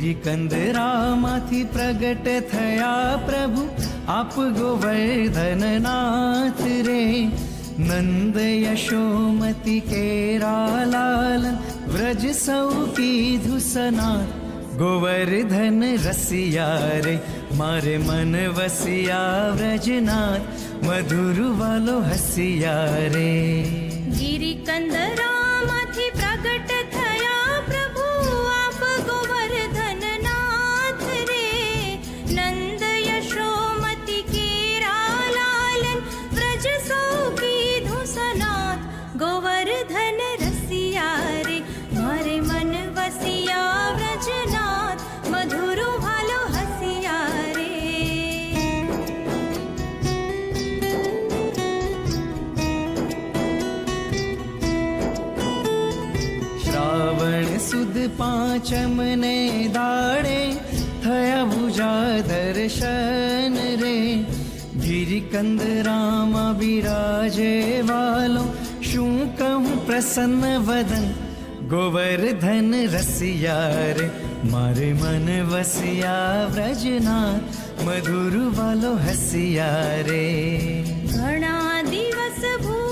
श्री कंद रा प्रगट थया प्रभु, आप गोवर्धन नाथ रे। नंद यशोमति केरा लाल व्रज सौ की धुसना गोवर्धन रसिया रे, मारे मन वसिया व्रजनाथ। मधुर वालो हसिया रे। गिरी कंदरा પાંચમને દાડે થયા ભુજા દર્શન રે. ધીરકંદ રામા બિરાજે વાલો, શું કહું પ્રસન્ન વદન? ગોવર્ધન રસિયા રે, મારે મન વસિયા વ્રજના, મધુર વાલો હસિયા રે. ઘણા દિવસ ભૂ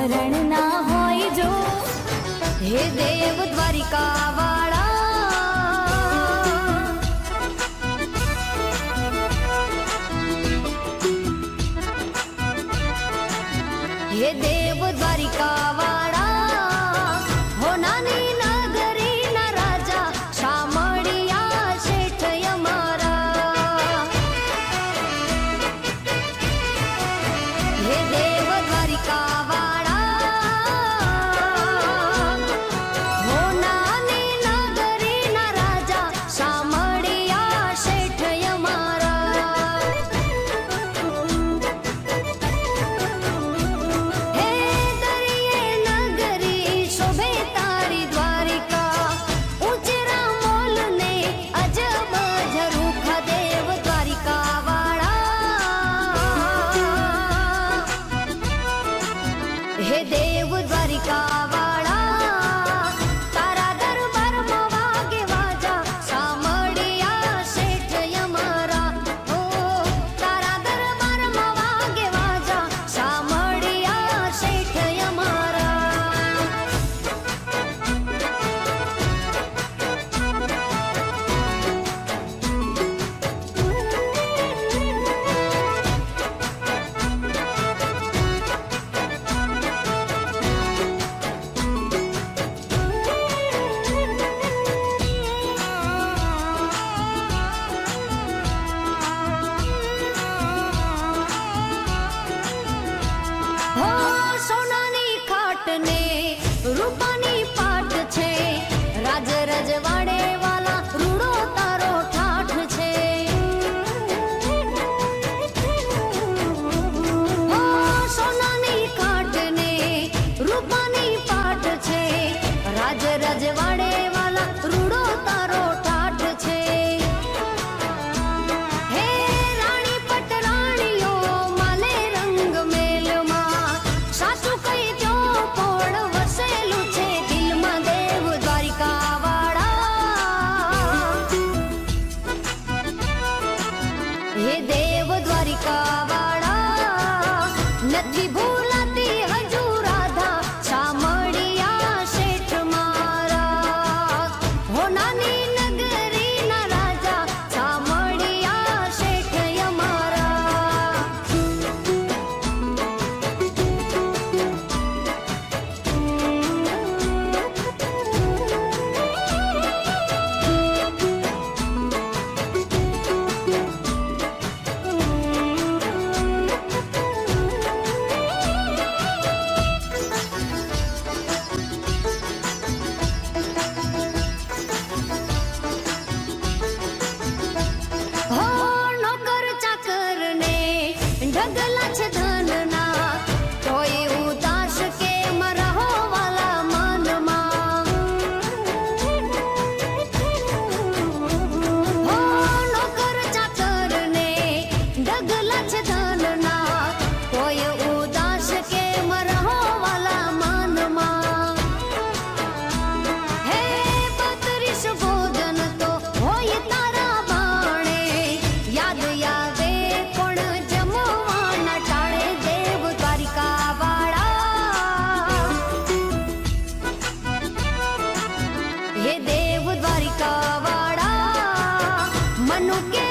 મરણ ના હોય જો હે દેવ દ્વારિકા વાળા હે દેવ દ્વારિકા વાળા রূপানি देव द्वारिका गाड़ा नदी भूल मनु के